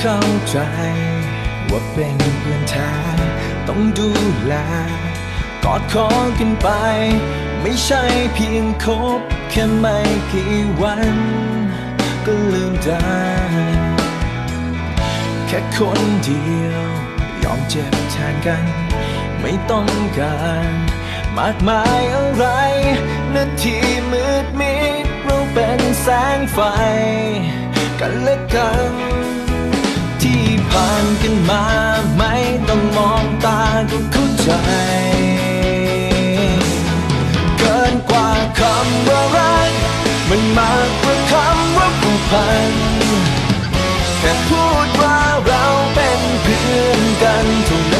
เข้าใจ ว่าเป็นเพื่อนแท้ต้องดูแล กอดคอกันไป ไม่ใช่เพียงคบแค่ไม่กี่วัน ก็ลืมได้ แค่คนเดียว ยอมเจ็บแทนกัน ไม่ต้องการมากมายอะไรนาทีมืดมิดเราเป็นแสงไฟ กันและกัน ผ่านกันมาไม่ต้องมองตาก็เข้าใจ เกินกว่าคำว่ารัก มันมากกว่าคำว่าผูกพัน แค่พูดว่าเราเป็นเพื่อนกันเท่านั้น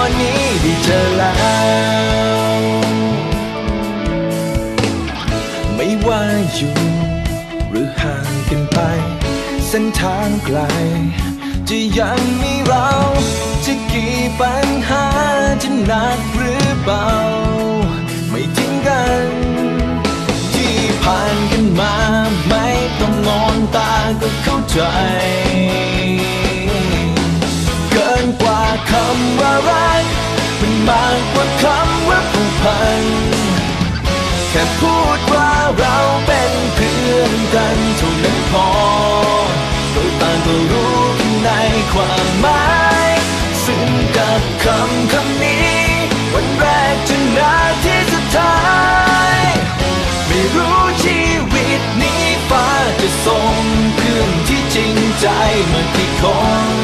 อนนี้ได้เจอแล้ว ไม่ว่าอยู่ หรือห่างกันไป เส้นทางไกล จะยังมีเรา จะกี่ปัญหาจะหนักหรือเบา ไม่ทิ้งกัน ที่ผ่านกันมา ไม่ต้องมองตาก็เข้าใจ มากกว่าคำว่าผูกพัน แค่พูดว่าเราเป็นเพื่อนกันเท่านั้นพอเราต่างก็รู้กันในความหมายซึ่งกับคำคำนี้ วันแรกจนนาทีสุดท้าย ไม่รู้ชีวิตนี้ฟ้าจะส่งเพื่อนที่จริงใจมากี่คน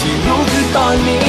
ที่รู้คือตอนนี้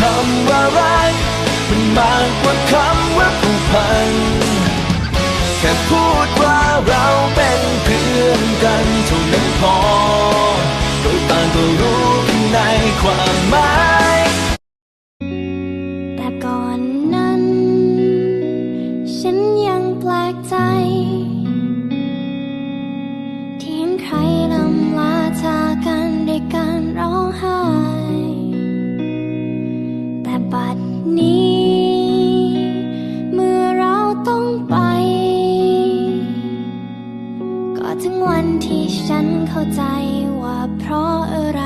คำว่ารักมันมากกว่าคำว่าผูกพัน แค่พูดว่าเราเป็นเพื่อนกันเท่านั้นพอ ถึงวันที่ฉันเข้าใจว่าเพราะอะไร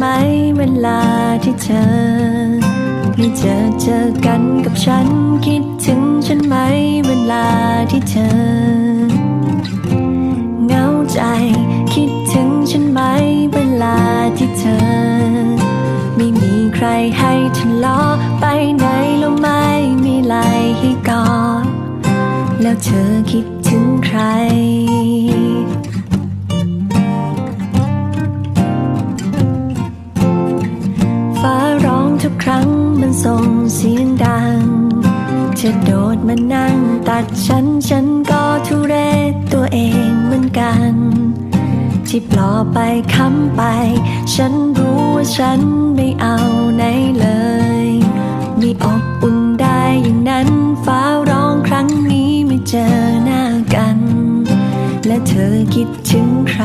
ไหมเวลาที่เธอ ไม่เจอเจอกันกับฉัน คิดถึงฉันไหมเวลาที่เธอเหงาใจ คิดถึงฉันไหมเวลาที่เธอ ไม่มีใครให้ทะเลาะไปไหนแล้วไม่มีไหลให้กอดแล้วเธอคิดถึงใคร ที่ปลอบไปค้ำไป ฉันรู้ว่าฉันไม่เอาไหนเลย มีอบอุ่นได้อย่างนั้น ฟ้าร้องครั้งนี้ไม่เจอหน้ากัน และเธอคิดถึงใคร